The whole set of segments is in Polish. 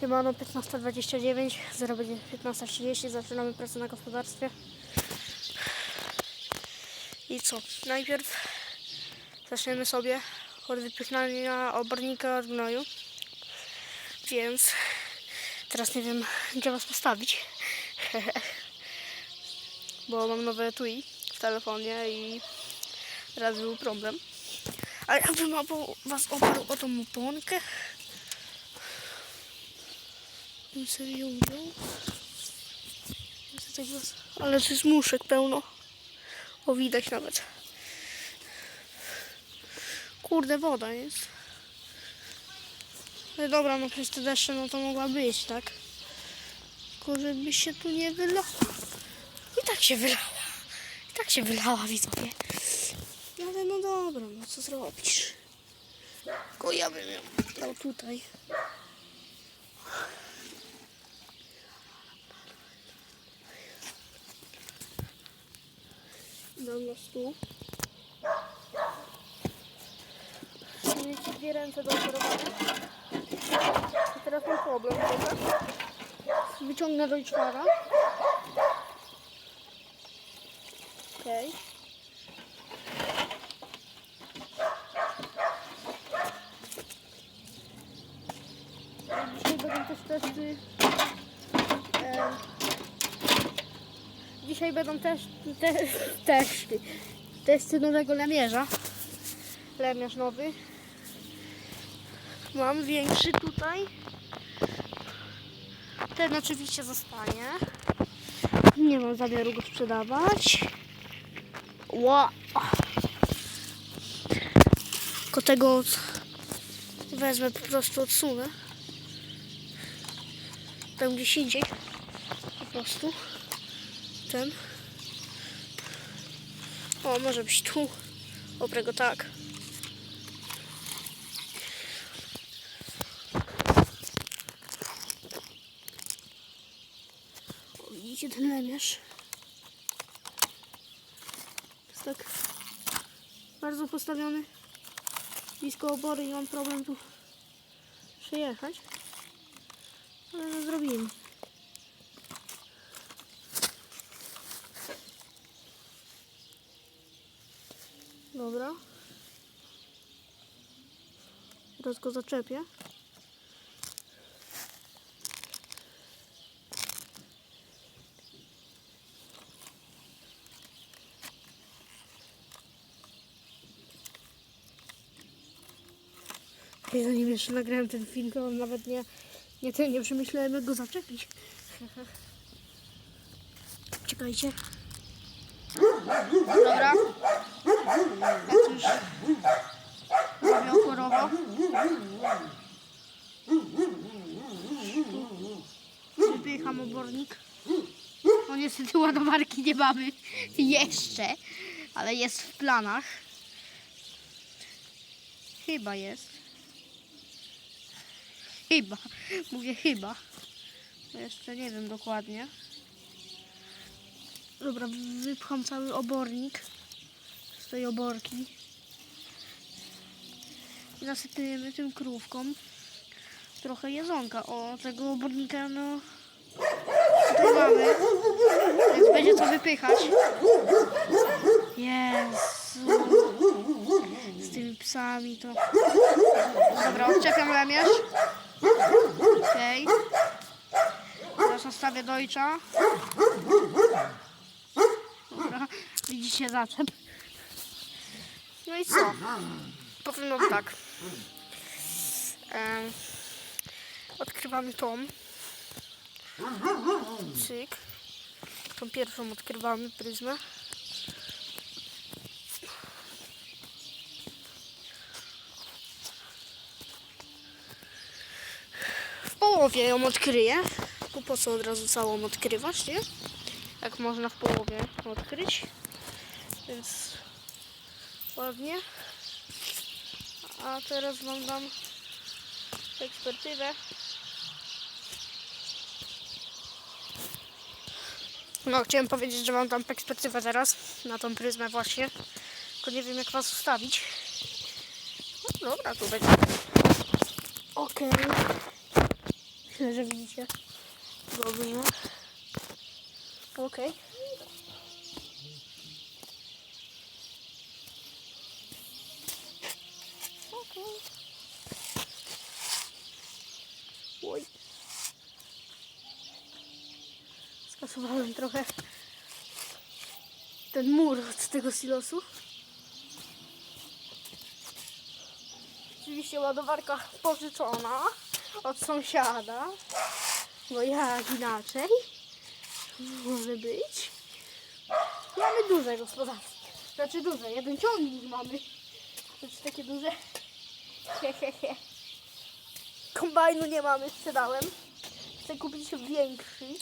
Siemano, 15.29, zaraz będzie 15.30, zaczynamy pracę na gospodarstwie. I co? Najpierw zaczniemy sobie od wypychania obornika od gnoju. Więc teraz nie wiem, gdzie was postawić. Bo mam nowe TUI w telefonie i teraz był problem. Ale jakbym obu- was oparł o tą oponkę, bym sobie ją Ale to jest muszek pełno. O, widać nawet. Kurde, woda jest. Ale dobra, no przez te deszcze, no to mogła być, tak? Tylko żeby się tu nie wylała. I tak się wylała. I tak się wylała, widzowie. No ale no dobra, no co zrobisz? Tylko ja bym ją dał tutaj. Dam na stół. Mieć dwie ręce do operowania. I teraz mam problem, dobra? Wyciągnę do czwara. Okej. Dzisiaj będą też testy. E, dzisiaj będą też te, testy. Testy nowego lemierza. Lemierz nowy. Mam większy tutaj. Ten oczywiście zostanie. Nie mam zamiaru go sprzedawać. Ła. Tylko tego wezmę po prostu odsunę. Tam gdzieś indziej. Po prostu. Ten. O, może być tu. Oprę go tak. O, widzicie ten lemierz? Jest tak bardzo postawiony blisko obory i mam problem tu przejechać. Ale to zrobimy. Dobra. Teraz go zaczepię. Ja zanim jeszcze nagrałem ten film, to nawet nie, nie, ten, nie przemyślałem jak go zaczepić. Czekajcie. Dobra. Jak już robię oporowo. Wypycham obornik. No niestety ładowarki nie mamy jeszcze, ale jest w planach. Chyba jest. Chyba. Mówię chyba. Jeszcze nie wiem dokładnie. Dobra, wypcham cały obornik z tej oborki. I nasypujemy tym krówką trochę jedzonka. O, tego obornika, no... Tutaj mamy. Więc będzie to wypychać. Jezu. Z tymi psami to... Dobra, odczepiam lemierz. Okej. Teraz nastawię dojcza. Dobra, widzicie zaczep. No i co? Powiem wam tak. Em, odkrywamy tą. Cyk. Tą pierwszą odkrywamy pryzmę. W połowie ją odkryję. Bo po co od razu całą odkrywasz, nie? Jak można w połowie odkryć. Więc ładnie. A teraz wam dam. No, chciałem powiedzieć, że mam tam ekspertywę teraz na tą pryzmę właśnie. Tylko nie wiem jak was ustawić. No dobra, tu będzie. Okej. Myślę, że widzicie. Dobrze. Okej. Okej. Skasowałem trochę ten mur od tego silosu. Oczywiście ładowarka pożyczona od sąsiada, bo jak inaczej może być. Mamy duże gospodarstwo. Znaczy duże, jeden ciągnik mamy. Znaczy takie duże. Hehehe. Kombajnu nie mamy, sprzedałem. Chcę kupić większy.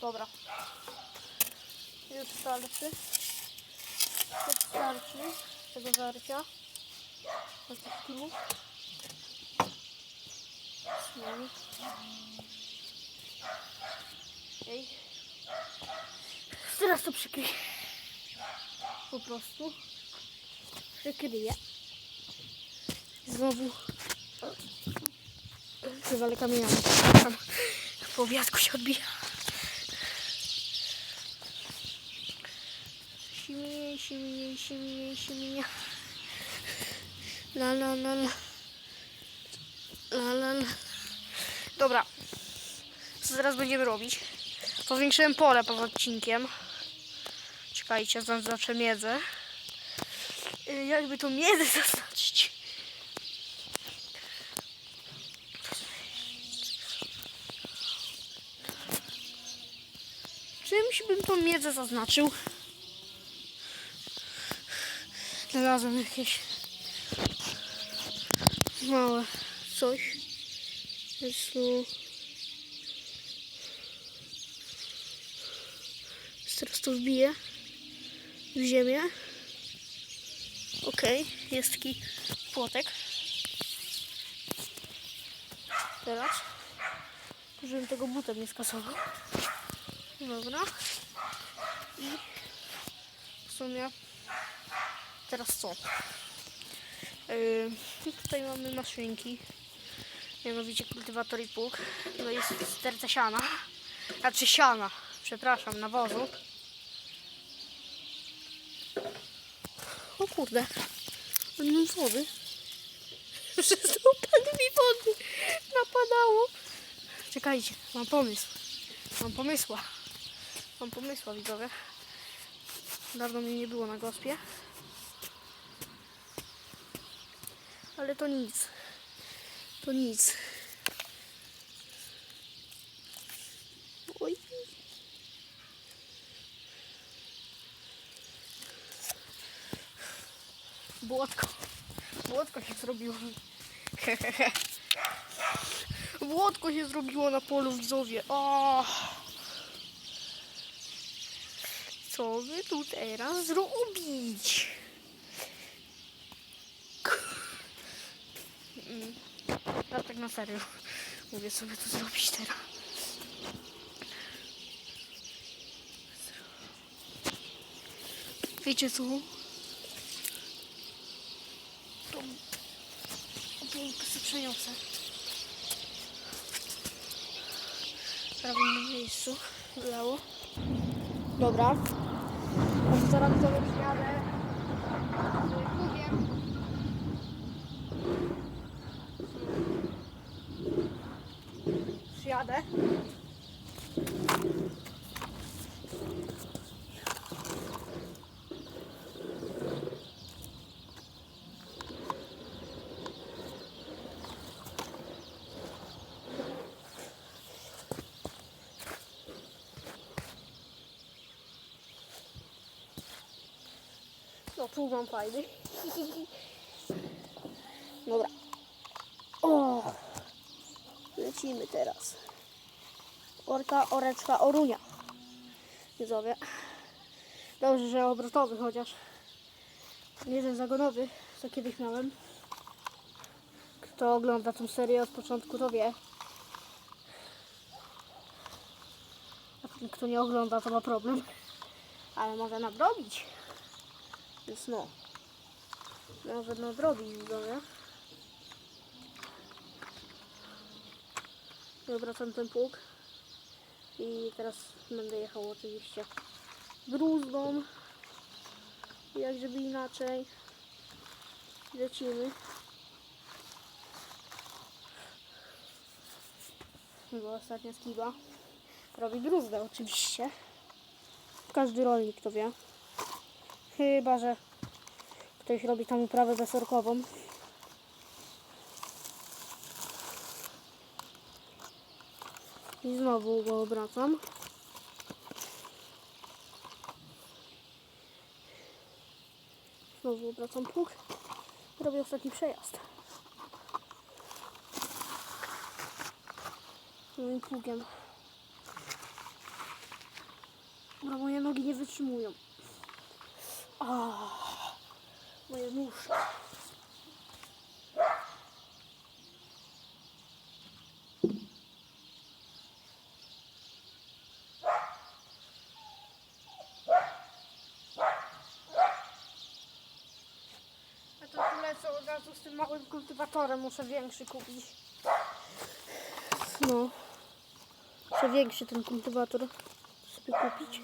Dobra. Już starczy. Już starczy tego żarcia. Kilów. Smoli. Ej. Teraz to przykryję. Po prostu. Przykryję. Znowu. Wywalę kamieniami. Tam po obiadku się odbija. Siminie, siminie, siminie, siminie. La la la la. La la la. Dobra. Co teraz będziemy robić? Powiększyłem pole pod odcinkiem. Czekajcie, zaznaczę miedzę. Y, Jakby to miedzę zaznaczyć? Czymś bym tą miedzę zaznaczył? Znalazłem jakieś małe coś. Jest tu... Teraz to wbiję w ziemię. Okej, jest taki płotek. Teraz, żebym tego butem nie skasował. Dobra. I w sumie teraz co? Yy, tutaj mamy maszynki. Mianowicie kultywator i pług. To jest sterca siana. Znaczy siana, przepraszam, nawozu. Kurde. Nie mam wody. Przez to upady mi wody napadało. Czekajcie, mam pomysł. Mam pomysła. Mam pomysła, widzowie. Dawno mnie nie było na gospie. Ale to nic. To nic. Błotko. Błotko się zrobiło. Błotko się zrobiło na polu widzowie. O! Co by tu teraz zrobić? Mm. Ja tak na serio. Mówię sobie to zrobić teraz. Wiecie co? To opięknie sobie przeniosę. W prawym miejscu lało. Dobra. Może zaraz sobie przyjadę. z pługiem. Przyjadę. No, tu mam fajny. Dobra. O! Lecimy teraz. Orka, oreczka, orunia. Widzowie. Dobrze, że obrotowy chociaż. Nie ten zagonowy, co kiedyś miałem. Kto ogląda tą serię od początku, to wie. Jak Kto nie ogląda, to ma problem. Ale może nadrobić. Więc no. Może nadrobić widzowie. I obracam ten pług. I teraz będę jechał oczywiście bruzdą. Jak żeby inaczej. Lecimy. Bo ostatnia skiba robi bruzdę oczywiście. Każdy rolnik to wie. Chyba, że ktoś robi tam uprawę deserkową. I znowu go obracam. Znowu obracam pług. Robię ostatni przejazd. Moim pługiem. No moje nogi nie wytrzymują. A, moje razu z tym małym kultywatorem, muszę większy kupić. No. Muszę większy ten kultywator sobie kupić.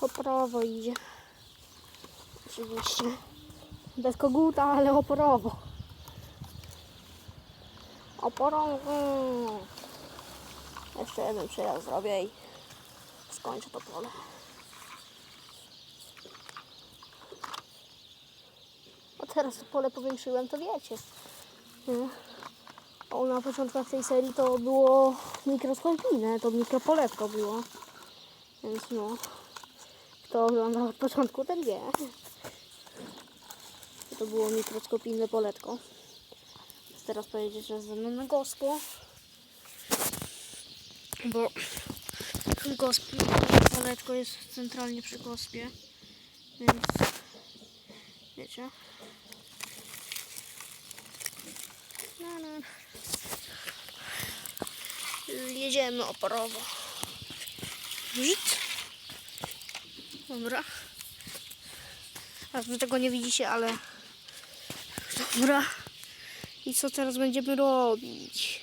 Po prawo idzie. Oczywiście. Bez koguta, ale oporowo. Oporowo. Jeszcze jeden przejazd zrobię i skończę to pole. A teraz to pole powiększyłem, to wiecie. Nie? O, na początkach tej serii to było mikroskopijne, to mikropoletko było. Więc no, kto oglądał od początku, ten wie. To było mikroskopijne poletko. Teraz pojedziecie że mną na gospło. Bo gosp, poletko jest centralnie przy gospie. Więc wiecie. No, no. Jedziemy oporowo. Żyd. Dobra. A wy tego nie widzicie, ale... Dobra. I co teraz będziemy robić?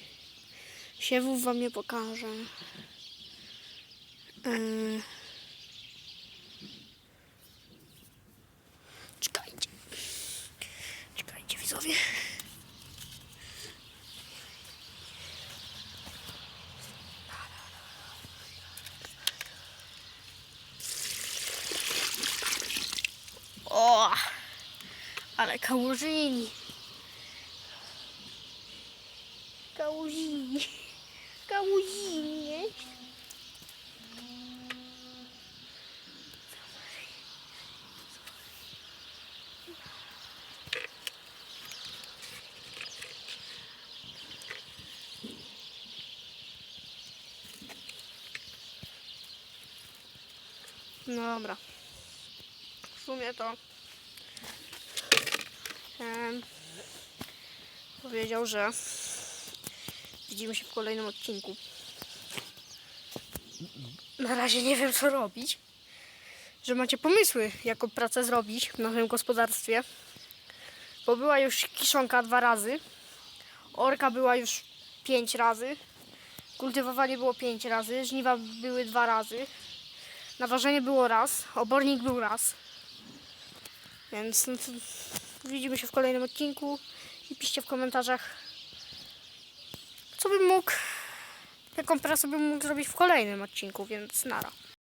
Siewów wam nie pokażę. Yy. Czekajcie. Czekajcie widzowie. O! Ale kałużyni. Kałużyni. Kałużyni jest. No dobra. W sumie to powiedział, że widzimy się w kolejnym odcinku. Na razie nie wiem co robić. Że macie pomysły, jaką pracę zrobić w naszym gospodarstwie. Bo była już kiszonka dwa razy. Orka była już pięć razy. Kultywowanie było pięć razy. Żniwa były dwa razy. Naważenie było raz. Obornik był raz. Więc no to widzimy się w kolejnym odcinku i piszcie w komentarzach, co bym mógł, jaką pracę bym mógł zrobić w kolejnym odcinku, więc nara.